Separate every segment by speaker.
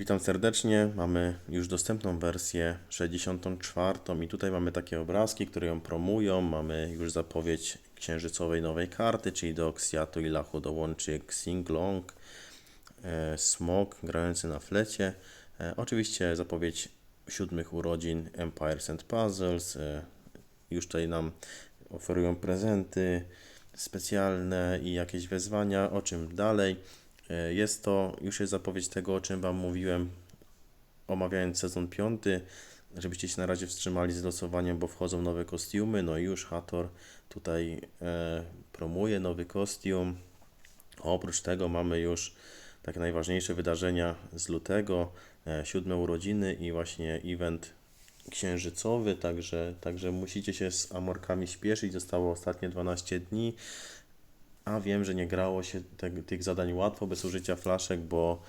Speaker 1: Witam serdecznie. Mamy już dostępną wersję 64 i tutaj mamy takie obrazki, które ją promują. Mamy już zapowiedź księżycowej nowej karty, czyli do Xiatu i Lachu dołączy Xinglong, e, Smog grający na flecie. E, Oczywiście zapowiedź siódmych urodzin Empires and Puzzles. E, Już tutaj nam oferują prezenty specjalne i jakieś wezwania, o czym dalej. E, Jest to, już jest zapowiedź tego, o czym Wam mówiłem, omawiając sezon piąty, żebyście się na razie wstrzymali z losowaniem, bo wchodzą nowe kostiumy. No i już Hator tutaj e, promuje nowy kostium. Oprócz tego mamy już takie najważniejsze wydarzenia z lutego, e, siódme urodziny i właśnie event księżycowy, także, także musicie się z amorkami śpieszyć. Zostało ostatnie 12 dni. A wiem, że nie grało się te, tych zadań łatwo bez użycia flaszek, bo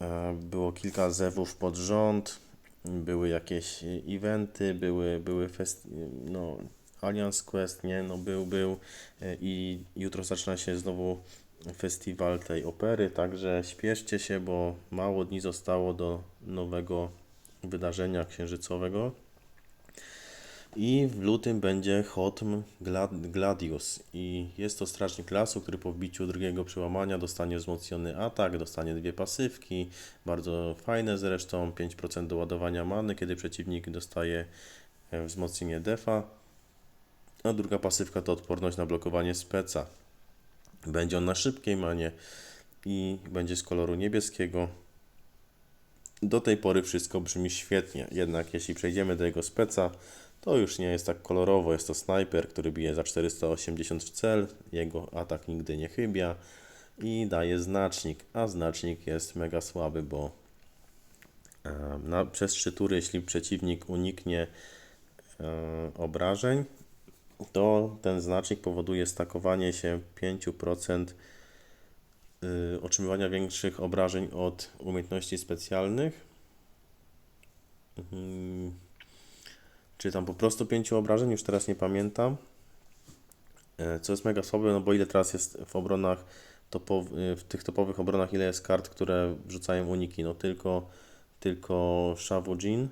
Speaker 1: e, było kilka zewów pod rząd, były jakieś e, eventy, były, były fest, no, Alliance Quest, nie, no był, był e, i jutro zaczyna się znowu festiwal tej opery, także śpieszcie się, bo mało dni zostało do nowego wydarzenia księżycowego. I w lutym będzie Hotm Glad- Gladius. I jest to strażnik lasu, który po wbiciu drugiego przełamania dostanie wzmocniony atak, dostanie dwie pasywki, bardzo fajne zresztą, 5% doładowania many, kiedy przeciwnik dostaje e, wzmocnienie defa. A druga pasywka to odporność na blokowanie speca. Będzie on na szybkiej manie i będzie z koloru niebieskiego. Do tej pory wszystko brzmi świetnie, jednak jeśli przejdziemy do jego speca, to już nie jest tak kolorowo. Jest to snajper, który bije za 480 w cel, jego atak nigdy nie chybia i daje znacznik, a znacznik jest mega słaby, bo na, przez 3 tury, jeśli przeciwnik uniknie e, obrażeń, to ten znacznik powoduje stakowanie się 5% y, otrzymywania większych obrażeń od umiejętności specjalnych. Czy tam po prostu 5 obrażeń, już teraz nie pamiętam. E, Co jest mega słabe, no bo ile teraz jest w obronach, topow, y, w tych topowych obronach, ile jest kart, które wrzucają uniki? No tylko, tylko Shavujin.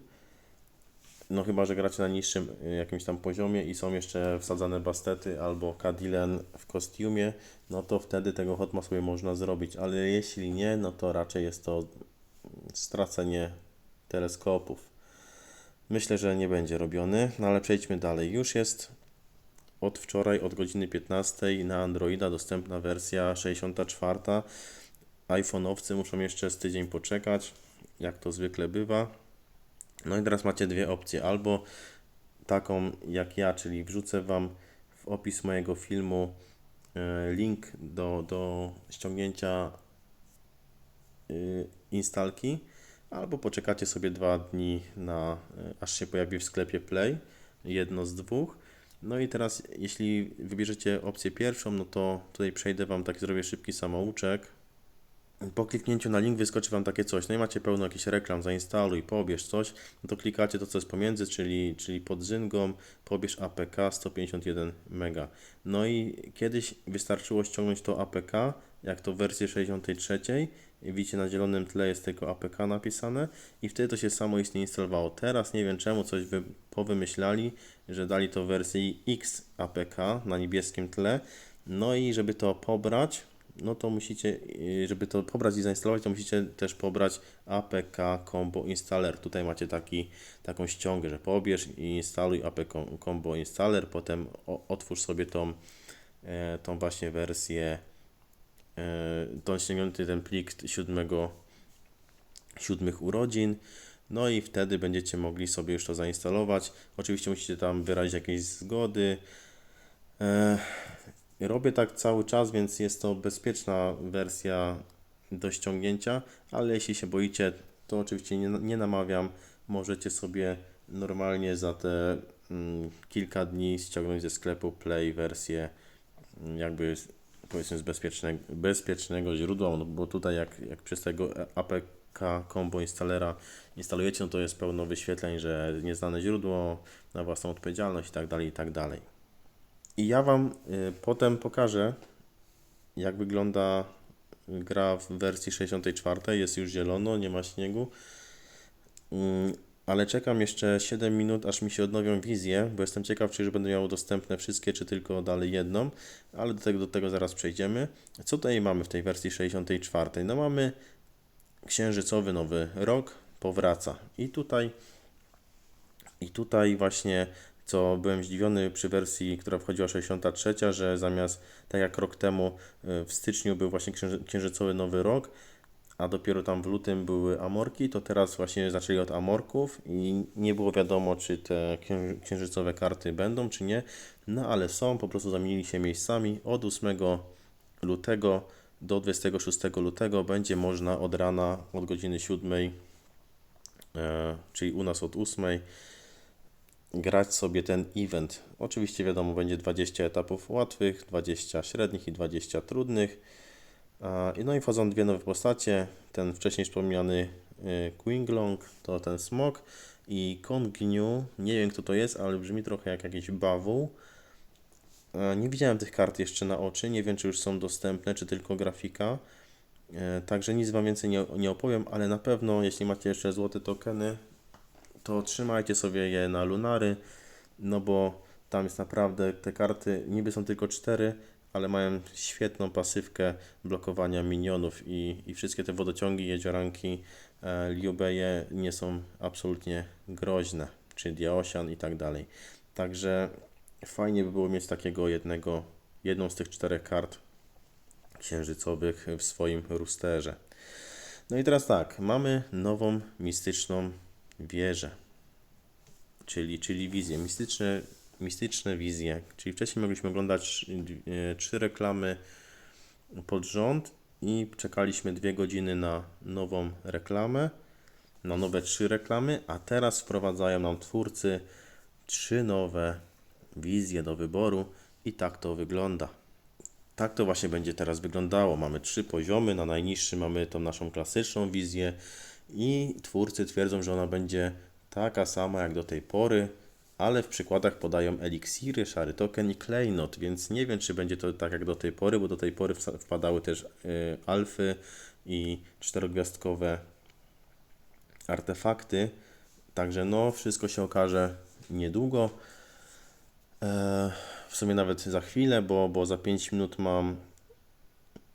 Speaker 1: No chyba, że gracie na niższym y, jakimś tam poziomie i są jeszcze wsadzane bastety albo Kadilen w kostiumie, no to wtedy tego hotma sobie można zrobić, ale jeśli nie, no to raczej jest to stracenie teleskopów. Myślę, że nie będzie robiony, no ale przejdźmy dalej. Już jest od wczoraj, od godziny 15 na Androida dostępna wersja 64. iPhone'owcy muszą jeszcze z tydzień poczekać, jak to zwykle bywa. No i teraz macie dwie opcje. Albo taką jak ja, czyli wrzucę Wam w opis mojego filmu e, link do, do ściągnięcia y, instalki, albo poczekacie sobie dwa dni na y, aż się pojawi w sklepie Play, jedno z dwóch. No i teraz, jeśli wybierzecie opcję pierwszą, no to tutaj przejdę Wam, tak zrobię szybki samouczek. Po kliknięciu na link wyskoczy Wam takie coś, no i macie pełno jakichś reklam, zainstaluj, pobierz coś, no to klikacie to, co jest pomiędzy, czyli, czyli pod Zyngą, pobierz APK 151 MB. No i kiedyś wystarczyło ściągnąć to APK, jak to w wersji 63, widzicie na zielonym tle jest tylko APK napisane i wtedy to się samoistnie instalowało. Teraz nie wiem czemu coś wy, powymyślali, że dali to wersji X APK na niebieskim tle, no i żeby to pobrać, no to musicie, y, żeby to pobrać i zainstalować, to musicie też pobrać APK Combo Installer. Tutaj macie taki, taką ściągę, że pobierz i instaluj APK Combo Installer, potem otwórz sobie tą, e, tą właśnie wersję, e, tą ściągnięty ten plik siódmego, siódmych urodzin. No i wtedy będziecie mogli sobie już to zainstalować. Oczywiście musicie tam wyrazić jakieś zgody. E, Robię tak cały czas, więc jest to bezpieczna wersja do ściągnięcia, ale jeśli się boicie, to oczywiście nie, nie namawiam. Możecie sobie normalnie za te mm, kilka dni ściągnąć ze sklepu Play wersję mm, jakby powiedzmy z bezpiecznego, bezpiecznego źródła, no bo tutaj jak, jak przez tego APK Combo instalera instalujecie, no to jest pełno wyświetleń, że nieznane źródło, na własną odpowiedzialność i tak dalej, i tak dalej. I ja Wam y, potem pokażę, jak wygląda gra w wersji 64, jest już zielono, nie ma śniegu. Mm, Ale czekam jeszcze 7 minut, aż mi się odnowią wizje, bo jestem ciekaw, czy już będę miał dostępne wszystkie, czy tylko dalej jedną, ale do tego, do tego zaraz przejdziemy. Co tutaj mamy w tej wersji 64? No mamy księżycowy nowy rok, powraca. I tutaj, i tutaj właśnie, co byłem zdziwiony przy wersji, która wchodziła 63, że zamiast, tak jak rok temu, y, w styczniu był właśnie księży- księżycowy nowy rok, a dopiero tam w lutym były amorki, to teraz właśnie zaczęli od amorków i nie było wiadomo, czy te księży- księżycowe karty będą, czy nie. No ale są, po prostu zamienili się miejscami. Od 8 lutego do 26 lutego będzie można od rana, od godziny 7, e, czyli u nas od 8, grać sobie ten event. Oczywiście wiadomo, będzie 20 etapów łatwych, 20 średnich i 20 trudnych. No i wchodzą dwie nowe postacie. Ten wcześniej wspomniany y, Quinglong to ten smok i Kongniu. Nie wiem kto to jest, ale brzmi trochę jak jakiś bawół. E, Nie widziałem tych kart jeszcze na oczy. Nie wiem czy już są dostępne, czy tylko grafika. E, Także nic Wam więcej nie, nie opowiem, ale na pewno jeśli macie jeszcze złote tokeny, to trzymajcie sobie je na lunary, no bo tam jest naprawdę te karty, niby są tylko cztery, ale mają świetną pasywkę blokowania minionów i, i wszystkie te wodociągi, jezioranki, e, Liubeje nie są absolutnie groźne, czy Diosian i tak dalej. Także fajnie by było mieć takiego jednego, jedną z tych czterech kart księżycowych w swoim rusterze. No i teraz tak, mamy nową mistyczną wieżę, czyli, czyli wizje, mistyczne, mistyczne wizje. Czyli wcześniej mogliśmy oglądać e, trzy reklamy pod rząd i czekaliśmy dwie godziny na nową reklamę, na nowe trzy reklamy, a teraz wprowadzają nam twórcy trzy nowe wizje do wyboru i tak to wygląda. Tak to właśnie będzie teraz wyglądało. Mamy trzy poziomy. Na najniższym mamy tą naszą klasyczną wizję i twórcy twierdzą, że ona będzie taka sama jak do tej pory, ale w przykładach podają eliksiry, szary token i klejnot, więc nie wiem, czy będzie to tak jak do tej pory, bo do tej pory wpadały też y, alfy i czterogwiazdkowe artefakty. Także no, wszystko się okaże niedługo. E, w sumie nawet za chwilę, bo, bo za 5 minut mam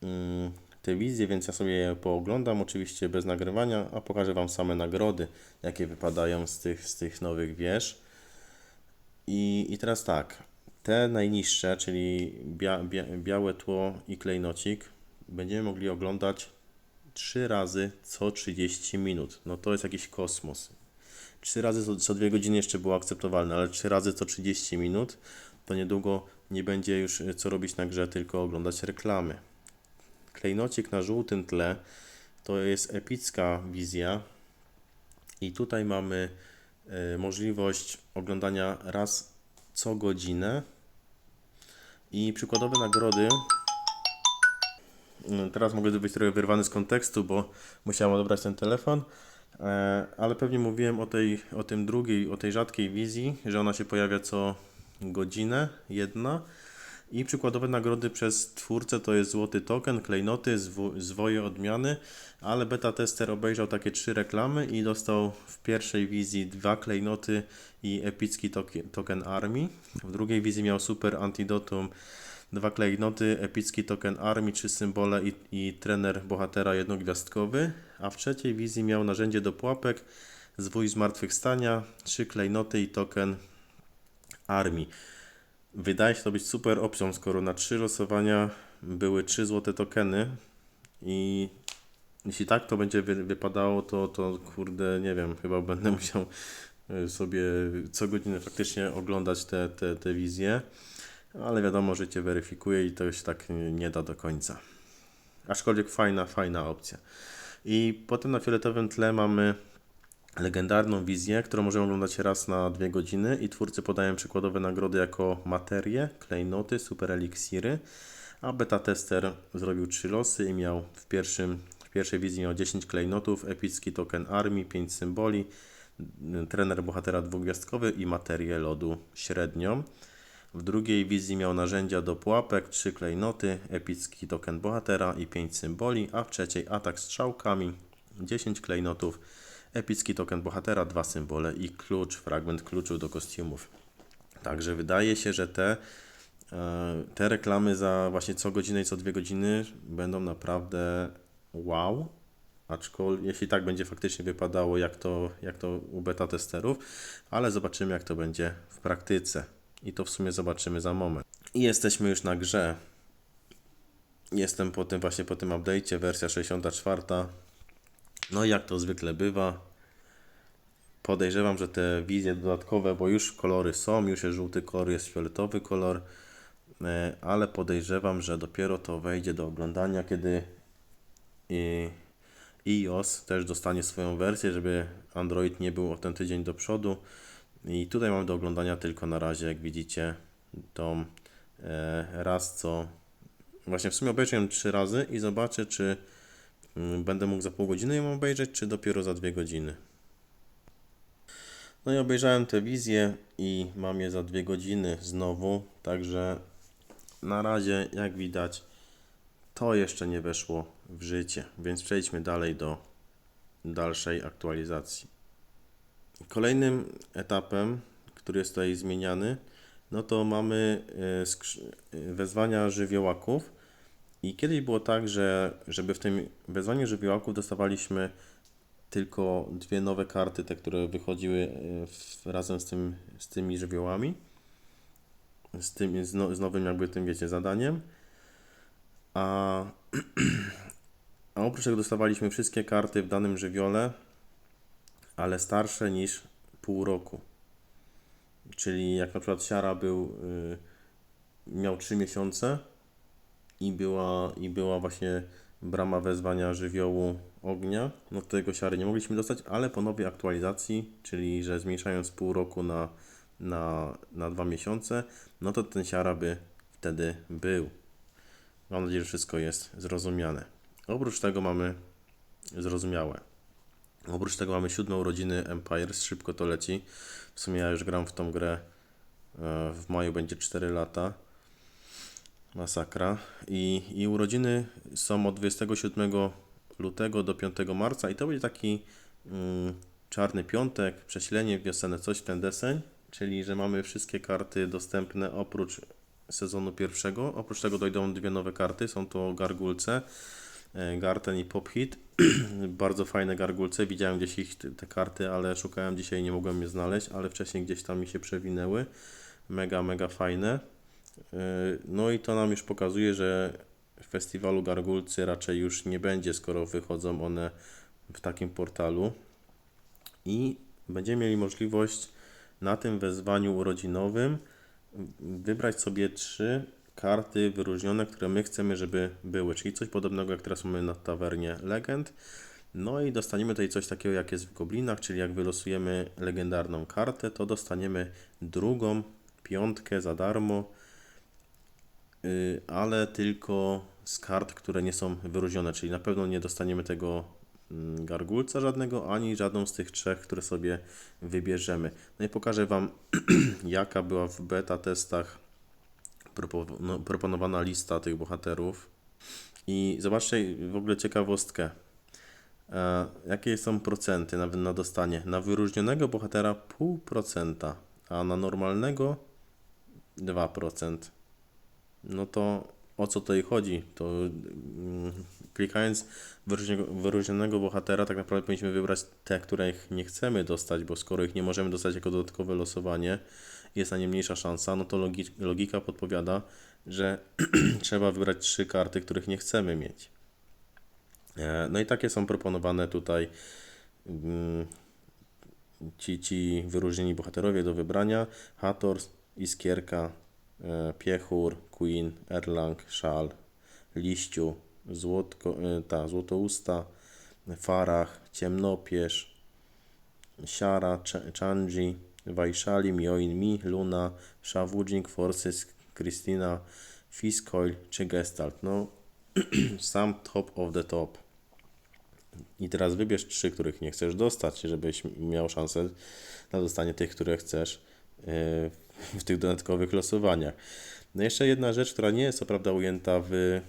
Speaker 1: mm, te wizje, więc ja sobie je pooglądam, oczywiście bez nagrywania, a pokażę Wam same nagrody, jakie wypadają z tych, z tych nowych wież. I, I teraz tak, te najniższe, czyli bia, bia, białe tło i klejnocik, będziemy mogli oglądać 3 razy co 30 minut. No to jest jakiś kosmos. 3 razy co, co 2 godziny jeszcze było akceptowalne, ale 3 razy co 30 minut to niedługo nie będzie już y, co robić na grze, tylko oglądać reklamy. Klejnocik na żółtym tle to jest epicka wizja i tutaj mamy możliwość oglądania raz co godzinę. I przykładowe nagrody. Mm, Teraz mogę być trochę wyrwany z kontekstu, bo musiałem odebrać ten telefon, e, ale pewnie mówiłem o tej, o tym drugiej, o tej rzadkiej wizji, że ona się pojawia co godzinę, jedna. I przykładowe nagrody przez twórcę to jest złoty token, klejnoty, zwo- zwoje odmiany, ale beta tester obejrzał takie trzy reklamy i dostał w pierwszej wizji dwa klejnoty i epicki token, token armii. W drugiej wizji miał super antidotum, dwa klejnoty, epicki token armii, trzy symbole i, i trener bohatera jednogwiazdkowy, a w trzeciej wizji miał narzędzie do pułapek, zwój zmartwychwstania, trzy klejnoty i token armii. Wydaje się to być super opcją, skoro na trzy losowania były trzy złote tokeny i jeśli tak to będzie wy, wypadało, to, to kurde, nie wiem, chyba będę musiał y, sobie co godzinę faktycznie oglądać te, te, te wizje, ale wiadomo, że Cię weryfikuje i to się tak nie da do końca. Aczkolwiek fajna, fajna opcja. I potem na fioletowym tle mamy legendarną wizję, którą możemy oglądać raz na dwie godziny i twórcy podają przykładowe nagrody jako materie, klejnoty, super eliksiry, a beta tester zrobił trzy losy i miał w, pierwszym, w pierwszej wizji miał 10 klejnotów, epicki token armii, 5 symboli, trener bohatera dwugwiazdkowy i materię lodu średnią. W drugiej wizji miał narzędzia do pułapek, 3 klejnoty, epicki token bohatera i 5 symboli, a w trzeciej atak strzałkami, 10 klejnotów, epicki token bohatera, 2 symbole i klucz, fragment kluczu do kostiumów. Także wydaje się, że te, e, te reklamy za właśnie co godzinę i co dwie godziny będą naprawdę wow. Aczkolwiek, jeśli tak będzie faktycznie wypadało, jak to, jak to u beta testerów, ale zobaczymy, jak to będzie w praktyce. I to w sumie zobaczymy za moment. I jesteśmy już na grze. Jestem po tym właśnie po tym update'cie, wersja 64. No i jak to zwykle bywa, podejrzewam, że te wizje dodatkowe, bo już kolory są, już jest żółty kolor, jest fioletowy kolor, e, ale podejrzewam, że dopiero to wejdzie do oglądania, kiedy iOS też dostanie swoją wersję, żeby Android nie był o ten tydzień do przodu. I tutaj mam do oglądania tylko na razie, jak widzicie, tą e, raz co. Właśnie w sumie obejrzę ją trzy razy i zobaczę, czy będę mógł za pół godziny ją obejrzeć, czy dopiero za dwie godziny. No i obejrzałem tę wizję i mam je za dwie godziny znowu, także na razie, jak widać, to jeszcze nie weszło w życie, więc przejdźmy dalej do dalszej aktualizacji. Kolejnym etapem, który jest tutaj zmieniany, no to mamy e, e, wezwania żywiołaków. I kiedyś było tak, że żeby w tym wezwaniu żywiołaków dostawaliśmy tylko dwie nowe karty, te, które wychodziły e, w, razem z, tym, z tymi żywiołami, z, tym, z, no, z nowym jakby tym, wiecie, zadaniem. A, a oprócz tego dostawaliśmy wszystkie karty w danym żywiole, ale starsze niż pół roku. Czyli jak na przykład Siara był, y, miał 3 miesiące i była, i była właśnie brama wezwania żywiołu ognia, no tego Siary nie mogliśmy dostać, ale po nowej aktualizacji, czyli że zmniejszając pół roku na, na, na 2 miesiące, no to ten Siara by wtedy był. Mam nadzieję, że wszystko jest zrozumiane. Oprócz tego mamy zrozumiałe. Oprócz tego mamy siódmą urodziny Empires, szybko to leci. W sumie ja już gram w tą grę. e, W maju będzie 4 lata. Masakra. I, I urodziny są od 27 lutego do 5 marca i to będzie taki mm, czarny piątek, przesilenie wiosenne, coś w ten deseń. Czyli, że mamy wszystkie karty dostępne oprócz sezonu pierwszego. Oprócz tego dojdą dwie nowe karty. Są to gargulce. e, Garten i Pop Hit. Bardzo fajne gargulce. Widziałem gdzieś ich te karty, ale szukałem dzisiaj, nie mogłem je znaleźć, ale wcześniej gdzieś tam mi się przewinęły. Mega, mega fajne. Yy, No i to nam już pokazuje, że w festiwalu gargulcy raczej już nie będzie, skoro wychodzą one w takim portalu. I będziemy mieli możliwość na tym wezwaniu urodzinowym wybrać sobie trzy karty wyróżnione, które my chcemy, żeby były, czyli coś podobnego jak teraz mamy na tawernie legend. No i dostaniemy tutaj coś takiego jak jest w Goblinach, czyli jak wylosujemy legendarną kartę, to dostaniemy drugą piątkę za darmo, ale tylko z kart, które nie są wyróżnione, czyli na pewno nie dostaniemy tego mm, gargulca żadnego, ani żadną z tych trzech, które sobie wybierzemy. No i pokażę Wam, jaka była w beta testach no, proponowana lista tych bohaterów. I zobaczcie w ogóle ciekawostkę. E, jakie są procenty na, na dostanie? Na wyróżnionego bohatera 0,5%, a na normalnego 2%. No to o co tutaj chodzi? To mm, klikając wyróżnionego, bohatera, tak naprawdę powinniśmy wybrać te, których nie chcemy dostać, bo skoro ich nie możemy dostać jako dodatkowe losowanie, jest na nie mniejsza szansa, no to logi- logika podpowiada, że trzeba wybrać trzy karty, których nie chcemy mieć. E, No i takie są proponowane tutaj mm, ci, ci wyróżnieni bohaterowie do wybrania. Hathor, Iskierka, Piechur, Queen, Erlang, Szal, Liściu, Złotko, e, ta, Złotousta, Farach, Ciemnopierz, Siara, Ch- Chanji, Vaishali, Mioin Mi, Luna, Shavujing, Forces, Christina, Fiskoil czy Gestalt. No, sam top of the top. I teraz wybierz trzy, których nie chcesz dostać, żebyś miał szansę na dostanie tych, które chcesz yy, w tych dodatkowych losowaniach. No jeszcze jedna rzecz, która nie jest co prawda ujęta w,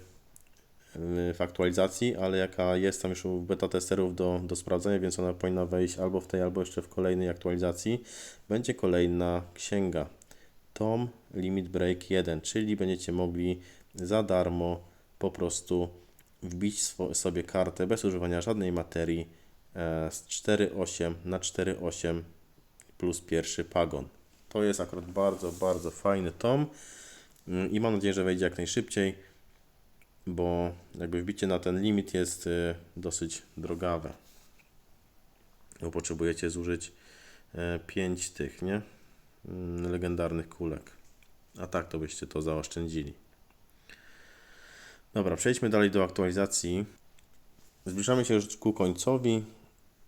Speaker 1: w aktualizacji, ale jaka jest tam już u beta testerów do, do sprawdzenia, więc ona powinna wejść albo w tej, albo jeszcze w kolejnej aktualizacji. Będzie kolejna księga. Tom Limit Break 1, czyli będziecie mogli za darmo po prostu wbić sobie kartę bez używania żadnej materii e, z 4.8 na 4.8 plus pierwszy pagon. To jest akurat bardzo, bardzo fajny tom Mm, i mam nadzieję, że wejdzie jak najszybciej, bo jakby wbicie na ten limit jest y, dosyć drogawe. Bo potrzebujecie zużyć 5 tych, nie? Mm, Legendarnych kulek. A tak to byście to zaoszczędzili. Dobra, przejdźmy dalej do aktualizacji. Zbliżamy się już ku końcowi.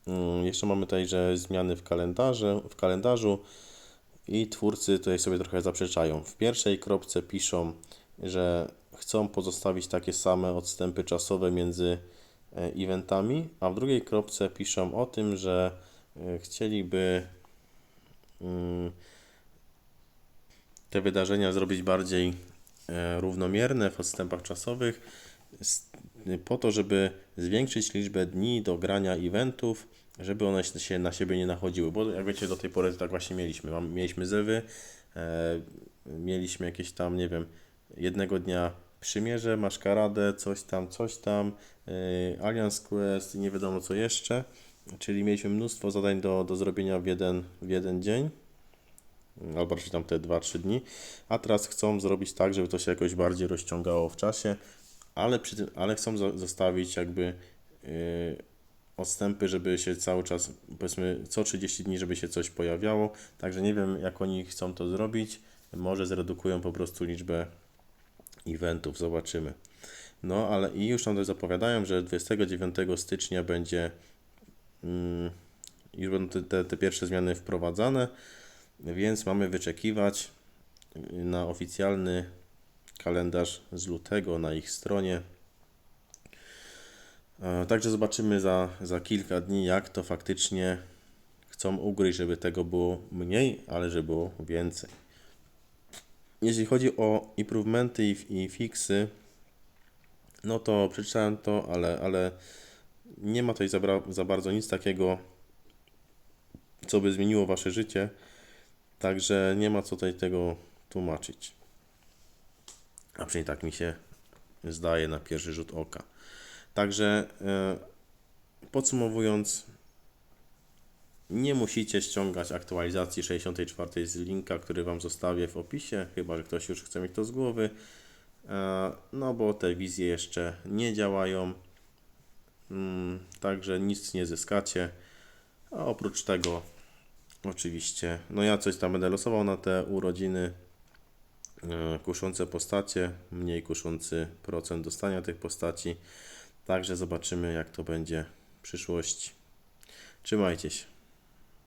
Speaker 1: Mm, Jeszcze mamy tutaj, że zmiany w kalendarze, w kalendarzu i twórcy tutaj sobie trochę zaprzeczają. W pierwszej kropce piszą, że chcą pozostawić takie same odstępy czasowe między e, eventami, a w drugiej kropce piszą o tym, że e, chcieliby mm, te wydarzenia zrobić bardziej e, równomierne w odstępach czasowych, po to, żeby zwiększyć liczbę dni do grania eventów, żeby one się- na siebie nie nachodziły. Bo jak wiecie, do tej pory tak właśnie mieliśmy. Mieliśmy zewy, e, mieliśmy jakieś tam, nie wiem, jednego dnia przymierze, maszkaradę, coś tam, coś tam, e, Alliance Quest i nie wiadomo co jeszcze. Czyli mieliśmy mnóstwo zadań do, do zrobienia w jeden, w jeden dzień albo raczej tam te 2-3 dni, a teraz chcą zrobić tak, żeby to się jakoś bardziej rozciągało w czasie, ale, przy tym, ale chcą zo- zostawić jakby yy, odstępy, żeby się cały czas, powiedzmy co 30 dni, żeby się coś pojawiało, także nie wiem jak oni chcą to zrobić, może zredukują po prostu liczbę eventów, zobaczymy. No, ale i już tam też zapowiadają, że 29 stycznia będzie mm, już będą te, te, te pierwsze zmiany wprowadzane, więc mamy wyczekiwać na oficjalny kalendarz z lutego na ich stronie. E, Także zobaczymy za, za kilka dni, jak to faktycznie chcą ugryźć, żeby tego było mniej, ale żeby było więcej. Jeśli chodzi o improvementy i, i fixy, no to przeczytałem to, ale, ale nie ma tutaj za, za bardzo nic takiego, co by zmieniło Wasze życie. Także nie ma co tutaj tego tłumaczyć. A przynajmniej tak mi się zdaje na pierwszy rzut oka. Także e, podsumowując, nie musicie ściągać aktualizacji 64 z linka, który Wam zostawię w opisie, chyba że ktoś już chce mieć to z głowy. E, No bo te wizje jeszcze nie działają. Mm, Także nic nie zyskacie. A oprócz tego Oczywiście. No ja coś tam będę losował na te urodziny. e, Kuszące postacie, mniej kuszący procent dostania tych postaci. Także zobaczymy, jak to będzie w przyszłości. Trzymajcie się.